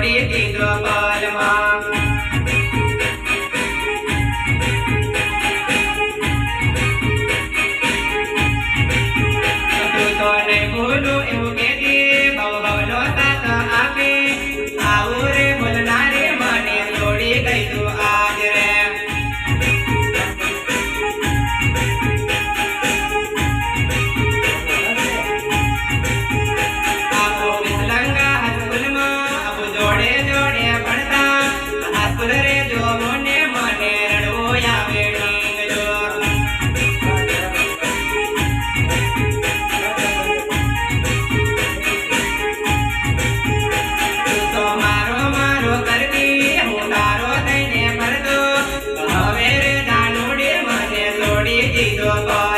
ઘોડી દીધો બોલમાં તો ને બોલો એવું કે Nana.